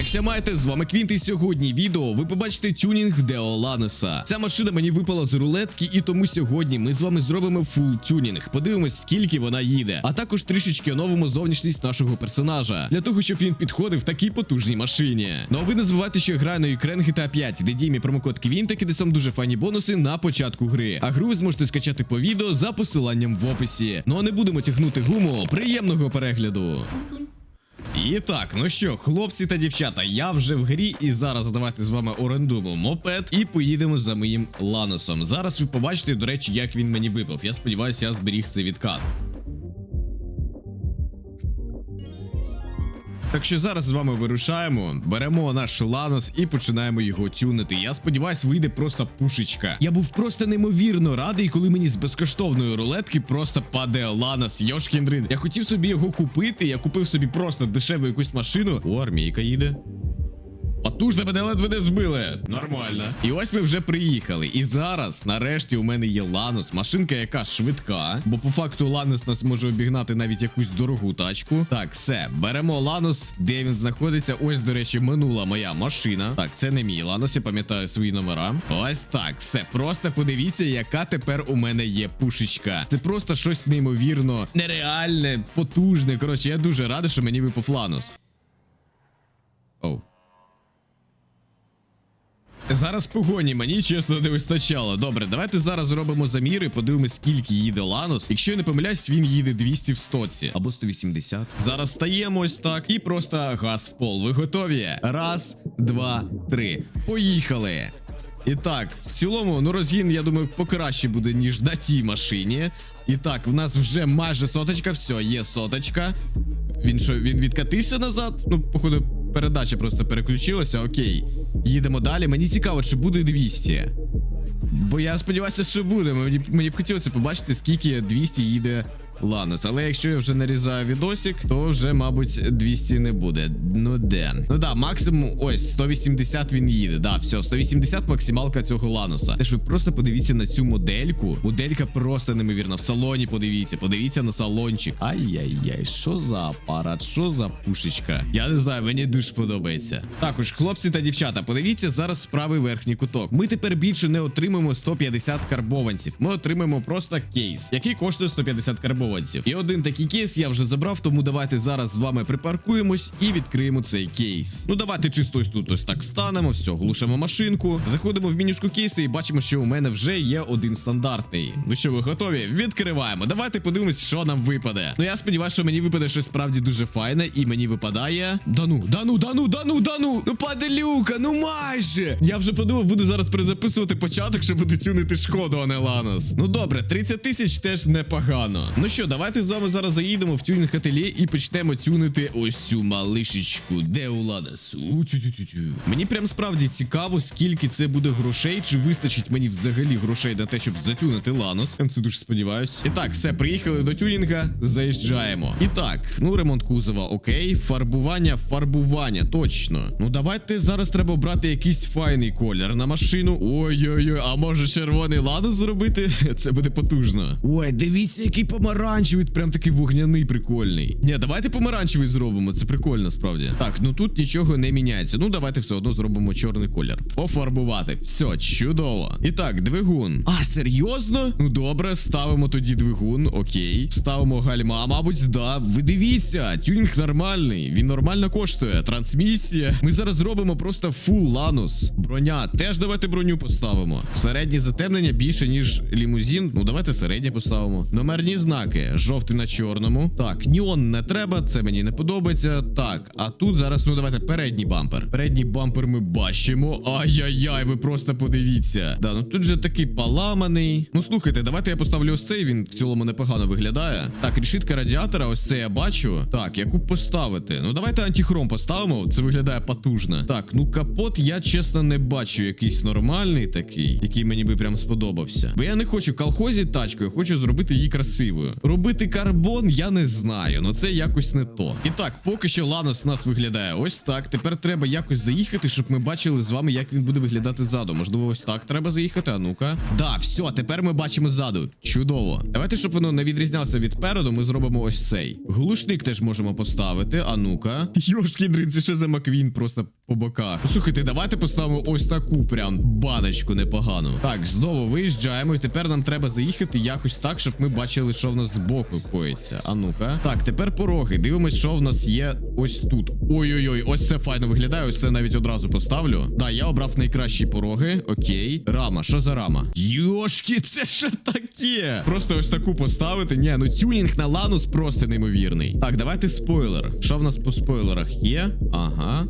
Якся маєте, з вами Квінт, і сьогодні відео ви побачите тюнінг Део Ланеса. Ця машина мені випала з рулетки, і тому сьогодні ми з вами зробимо фул тюнінг. Подивимось, скільки вона їде, а також трішечки оновимо зовнішність нашого персонажа для того, щоб він підходив в такій потужній машині. Ну а ви не забувайте, що я граю на Ukraine GTA 5, де діє мій промокод Квінтик, і де сам дуже файні бонуси на початку гри. А гру ви зможете скачати по відео за посиланням в описі. Ну а не будемо тягнути гуму. Приємного перегляду. І так, ну що, хлопці та дівчата, я вже в грі, і зараз давайте з вами орендуємо мопед і поїдемо за моїм ланосом. Зараз ви побачите, до речі, як він мені випав. Я сподіваюся, я зберіг цей відкат. Так що зараз з вами вирушаємо, беремо наш ланос і починаємо його тюнити. Я сподіваюсь, вийде просто пушечка. Я був просто неймовірно радий, коли мені з безкоштовної рулетки просто падає ланос. Йошкіндрин. Я хотів собі його купити. Я купив собі просто дешеву якусь машину. О, армійка їде. Потужно мене ледве не збили. Нормально. І ось ми вже приїхали. І зараз, нарешті, у мене є Ланос, машинка, яка швидка. Бо по факту Ланос нас може обігнати навіть якусь дорогу тачку. Так, все, беремо Ланос, де він знаходиться. Ось, до речі, минула моя машина. Так, це не мій Ланос, я пам'ятаю свої номера. Ось так, все. Просто подивіться, яка тепер у мене є пушечка. Це просто щось неймовірно нереальне, потужне. Коротше, я дуже радий, що мені випав Ланос. Зараз погоні мені чесно не вистачало. Добре, давайте зараз зробимо заміри, подивимось, скільки їде Ланос. Якщо я не помиляюсь, він їде 200 в стоці або 180. Зараз стаємо ось так і просто газ в пол. Ви готові? Раз, два, три. Поїхали. І так, в цілому, ну розгін, я думаю, покраще буде, ніж на тій машині. І так, в нас вже майже соточка, все, є соточка. Він що, він відкатився назад? Ну, походу, передача просто переключилася. Окей. Їдемо далі. Мені цікаво, чи буде 200. Бо я сподіваюся, що буде. Мені, мені б хотілося побачити, скільки 200 їде Ланос. Але якщо я вже нарізаю відосик, то вже, мабуть, 200 не буде. Ну де? Ну да, максимум ось 180 він їде. Да, все, 180 максималка цього Ланоса. Теж ви просто подивіться на цю модельку. Моделька просто неймовірна. В салоні подивіться, подивіться на салончик. Ай-яй-яй, що за апарат, що за пушечка? Я не знаю, мені дуже подобається. Також, хлопці та дівчата, подивіться зараз правий верхній куток. Ми тепер більше не отримаємо 150 карбованців. Ми отримаємо просто кейс, який коштує 150 карбованців. І один такий кейс я вже забрав, тому давайте зараз з вами припаркуємось і відкриємо цей кейс. Ну давайте чисто тут ось так станемо, все, глушимо машинку, заходимо в мінішку кейси і бачимо, що у мене вже є один стандартний. Ну що, ви готові? Відкриваємо. Давайте подивимось, що нам випаде. Ну я сподіваюся, що мені випаде щось справді дуже файне, і мені випадає. Да ну, да ну, да ну, да ну, да ну. Ну паделюка, ну майже. Я вже подумав, буду зараз перезаписувати початок, щоб буду тюнити шкоду, а не Ланос. Ну добре, 30 тисяч теж непогано. Ну що, давайте з вами зараз заїдемо в тюнінг ательє і почнемо тюнити ось цю малишечку. Де у Ланос? Мені прям справді цікаво, скільки це буде грошей, чи вистачить мені взагалі грошей на те, щоб затюнити Ланос. Я це дуже сподіваюсь. І так, все, приїхали до тюнінга, заїжджаємо. І так, ну ремонт кузова, окей. Фарбування, фарбування, точно. Ну давайте зараз треба обрати якийсь файний колір на машину. Ой-ой-ой, а може червоний Ланос зробити? Це буде потужно. Ой, дивіться, який помаранчевий, прям такий вогняний, прикольний. Ні, давайте помаранчевий зробимо. Це прикольно, справді. Так, ну тут нічого не міняється. Ну давайте все одно зробимо чорний колір. Пофарбувати. Все, чудово. І так, двигун. А, серйозно? Ну добре, ставимо тоді двигун. Окей. Ставимо гальма, мабуть, да. Ви дивіться, тюнінг нормальний. Він нормально коштує. Трансмісія. Ми зараз зробимо просто фул ланус. Броня. Теж давайте броню поставимо. Середнє затемнення більше, ніж лімузин. Ну, давайте середнє поставимо. Номерні знаки. Жовтий на чорному. Так, ніон не треба, це мені не подобається. Так, а тут зараз, ну давайте передній бампер. Передній бампер ми бачимо. Ай-яй-яй, ви просто подивіться. Да, ну тут же такий поламаний. Ну слухайте, давайте я поставлю ось цей. Він в цілому непогано виглядає. Так, рішитка радіатора, ось це я бачу. Так, яку поставити? Ну давайте антихром поставимо. Це виглядає потужно. Так, ну капот я чесно не бачу. Якийсь нормальний такий, який мені би прям сподобався. Бо я не хочу колхозі тачку, я хочу зробити її красивою. Робити карбон я не знаю, ну це якось не то. І так, поки що Ланос у нас виглядає ось так. Тепер треба якось заїхати, щоб ми бачили з вами, як він буде виглядати ззаду. Можливо, ось так треба заїхати. А ну-ка. Да, все, тепер ми бачимо ззаду. Чудово. Давайте, щоб воно не відрізнялося від переду, ми зробимо ось цей. Глушник теж можемо поставити. А ну-ка. Йошки, дрин, це що за Маквін просто по боках. Слухайте, давайте поставимо ось таку прям баночку непогану. Так, знову виїжджаємо, і тепер нам треба заїхати якось так, щоб ми бачили, що в нас збоку коїться. А ну-ка. Так, тепер пороги. Дивимось, що в нас є ось тут. Ой-ой-ой, ось це файно виглядає. Ось це навіть одразу поставлю. Да, я обрав найкращі пороги. Окей. Рама, що за рама? Йошки, це що таке? Просто ось таку поставити. Ні, ну тюнінг на ланус просто неймовірний. Так, давайте спойлер. Що в нас по спойлерах є? Ага.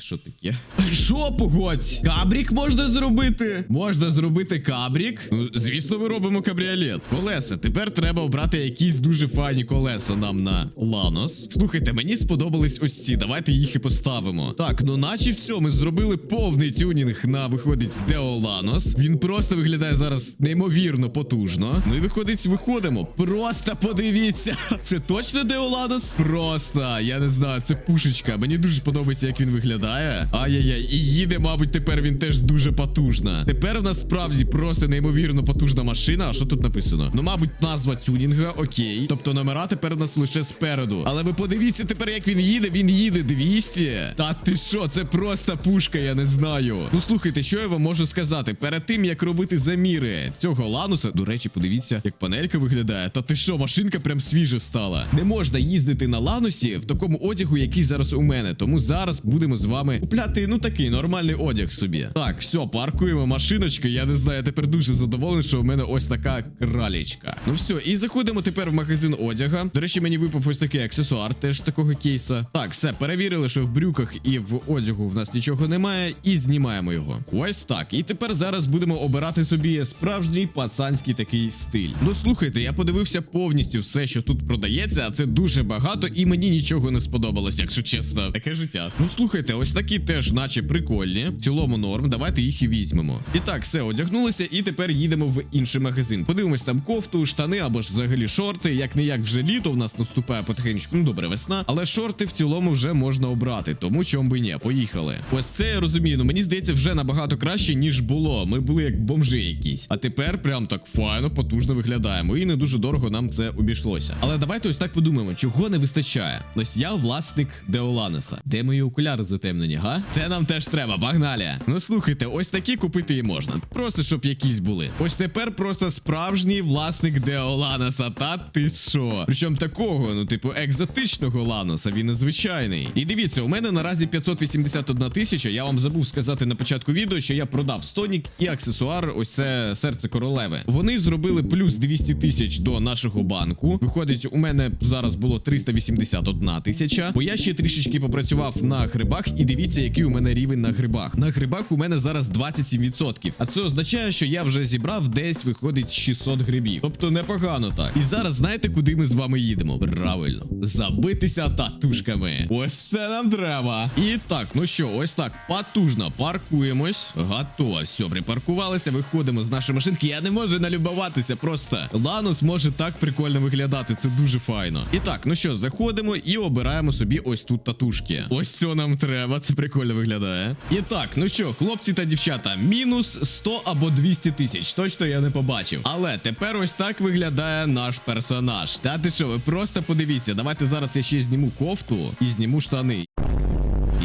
Що таке? Що погодь? Кабрік можна зробити? Можна зробити кабрік. Ну, звісно, ми робимо кабріолет. Колеса. Тепер треба обрати якісь дуже файні колеса нам на Ланос. Слухайте, мені сподобались ось ці. Давайте їх і поставимо. Так, ну наче все, ми зробили повний тюнінг на виходить Део Ланос. Він просто виглядає зараз неймовірно потужно. Ну і виходить, виходимо. Просто подивіться. Це точно Део Ланос? Просто, я не знаю, це пушечка. Мені дуже подобається, як він виглядає. Ай-яй-яй, і їде, мабуть, тепер він теж дуже потужна. Тепер в нас справді просто неймовірно потужна машина. А що тут написано? Ну, мабуть, назва тюнінга, окей. Тобто номера тепер у нас лише спереду. Але ви подивіться тепер, як він їде. Він їде 200. Та ти що, це просто пушка, я не знаю. Ну слухайте, що я вам можу сказати? Перед тим як робити заміри цього лануса, до речі, подивіться, як панелька виглядає. Та ти що, машинка прям свіжа стала. Не можна їздити на ланусі в такому одягу, який зараз у мене. Тому зараз будемо з вами купляти, ну такий нормальний одяг собі. Так, все, паркуємо машиночку. Я не знаю, я тепер дуже задоволений, що у мене ось така кралічка. Ну все, і заходимо тепер в магазин одяга. До речі, мені випав ось такий аксесуар, теж такого кейса. Так, все, перевірили, що в брюках і в одягу в нас нічого немає, і знімаємо його. Ось так. І тепер зараз будемо обирати собі справжній пацанський такий стиль. Ну слухайте, я подивився повністю все, що тут продається, а це дуже багато, і мені нічого не сподобалось, якщо чесно. Таке життя. Ну слухайте, ось такі теж, наче прикольні. В цілому норм. Давайте їх і візьмемо. І так, все, одягнулися, і тепер їдемо в інший магазин. Подивимось там кофту, штани або ж взагалі шорти. Як не як вже літо в нас наступає потихеньку. Ну добре, весна. Але шорти в цілому вже можна обрати. Тому чом би ні, поїхали. Ось це я розумію. Ну мені здається, вже набагато краще, ніж було. Ми були як бомжи якісь. А тепер прям так файно, потужно виглядаємо. І не дуже дорого нам це обійшлося. Але давайте ось так подумаємо, чого не вистачає. Ось я власник Деоланеса. Де мої окуляри затемнені, га? Це нам теж треба, погнали. Ну слухайте, ось такі купити і можна. Просто щоб якісь були. Ось тепер просто справжній власник Деоланеса. Та ти що? Причому такого, ну, типу, екзотичного ланоса, він незвичайний. І дивіться, у мене наразі 581 тисяча. Я вам забув сказати на початку відео, що я продав стонік і аксесуар. Ось це серце королеви. Вони зробили плюс 200 тисяч до нашого банку. Виходить, у мене зараз було 381 тисяча. Бо я ще трішечки попрацював на грибах, і дивіться, який у мене рівень на грибах. На грибах у мене зараз 27%. А це означає, що я вже зібрав десь виходить 600 грибів. Тобто непогано так. І зараз знаєте, куди ми з вами їдемо? Правильно, забитися татушками. Ось це нам треба. І так, ну що, ось так, потужно паркуємось. Готово. Все, припаркувалися, виходимо з нашої машинки. Я не можу налюбуватися. Просто Ланус може так прикольно виглядати. Це дуже файно. І так, ну що, заходимо і обираємо собі ось тут татушки. Ось це нам треба. Це прикольно виглядає. І так, ну що, хлопці та дівчата, мінус 100 або 200 тисяч. Точно я не побачив. Але тепер ось так виглядає наш персонаж. Та ти що, ви просто подивіться. Давайте зараз я ще зніму кофту і зніму штани.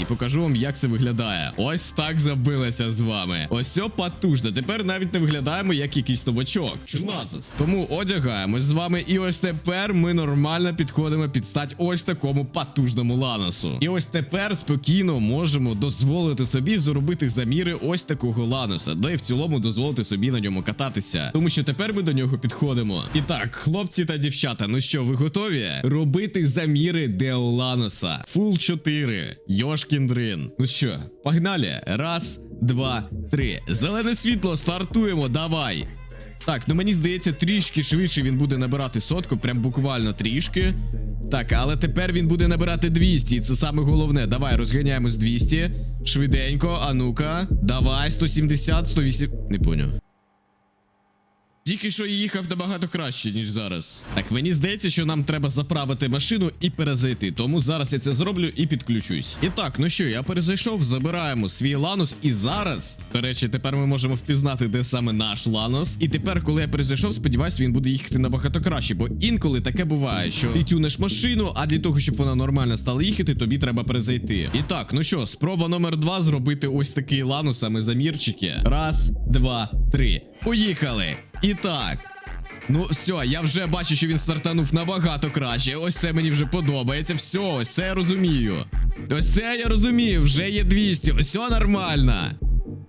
І покажу вам, як це виглядає. Ось так забилися з вами. Ось все потужно. Тепер навіть не виглядаємо як якийсь новачок. Чунацис. Тому одягаємось з вами. І ось тепер ми нормально підходимо під стать ось такому потужному ланосу. І ось тепер спокійно можемо дозволити собі зробити заміри ось такого ланоса. Да і в цілому дозволити собі на ньому кататися. Тому що тепер ми до нього підходимо. І так, хлопці та дівчата, ну що, ви готові? Робити заміри Деоланоса. Фул 4. Йошкін дрин. Ну що, погнали. Раз, два, три. Зелене світло, стартуємо, давай. Так, ну мені здається, трішки швидше він буде набирати сотку, прям буквально трішки. Так, але тепер він буде набирати 200, і це саме головне. Давай, розганяємо з 200. Швиденько, а ну-ка. Давай, 170, 108. Не поняв. Тільки що їхав набагато краще, ніж зараз. Так, мені здається, що нам треба заправити машину і перезайти. Тому зараз я це зроблю і підключусь. І так, ну що, я перезайшов, забираємо свій ланус, і зараз, до речі, тепер ми можемо впізнати, де саме наш ланус. І тепер, коли я перезайшов, сподіваюсь, він буде їхати набагато краще. Бо інколи таке буває, що ти тюнеш машину, а для того, щоб вона нормально стала їхати, тобі треба перезайти. І так, ну що, спроба номер два зробити ось такий ланус, а ми замірчики. Раз, два, три. Поїхали! І так. Ну, все, я вже бачу, що він стартанув набагато краще. Ось це мені вже подобається. Все, ось це я розумію. Ось це я розумію, вже є 200, ось все нормально.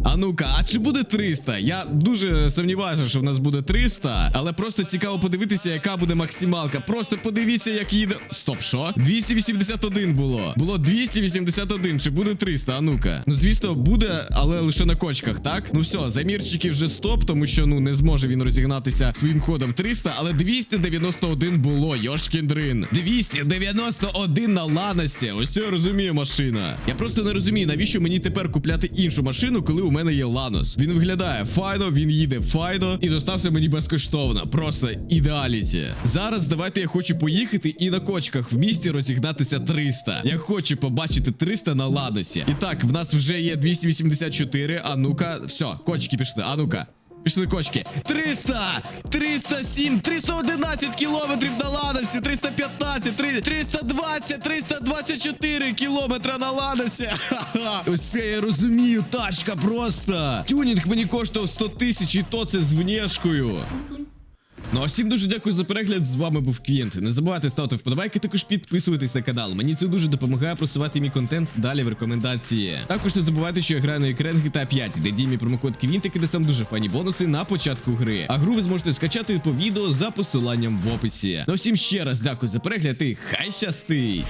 А ну-ка, а чи буде 300? Я дуже сумніваюся, що в нас буде 300, але просто цікаво подивитися, яка буде максималка. Просто подивіться, як їде. Стоп, що? 281 було. Було 281. Чи буде 300? А ну-ка. Ну, звісно, буде, але лише на кочках, так? Ну все, замірчики вже стоп, тому що ну не зможе він розігнатися своїм ходом 300, але 291 було. Йошкін дрин. 291 на Ланосі. Ось це я розумію машина. Я просто не розумію, навіщо мені тепер купляти іншу машину, коли у мене є Ланос. Він виглядає файно, він їде файно і достався мені безкоштовно. Просто ідеаліті. Зараз давайте я хочу поїхати і на кочках в місті розігнатися 300. Я хочу побачити 300 на Ладосі. І так, в нас вже є 284. А ну-ка, все, кочки пішли. А ну-ка. Пішли кочки. 300! 307! 311 кілометрів на Ладосі! 315! 3, 320! 324 кілометра на Ладосі! Ха-ха! Ось це я розумію, тачка просто! Тюнінг мені коштував 100 тисяч, і то це з внешкою. Ну а всім дуже дякую за перегляд. З вами був Квінт. Не забувайте ставити вподобайки, також підписуватись на канал. Мені це дуже допомагає просувати мій контент далі в рекомендації. Також не забувайте, що я граю на екран GTA 5, де діє мій промокод Квінт, який дасть там дуже фані бонуси на початку гри. А гру ви зможете скачати по відео за посиланням в описі. Ну всім ще раз дякую за перегляд і хай щастить!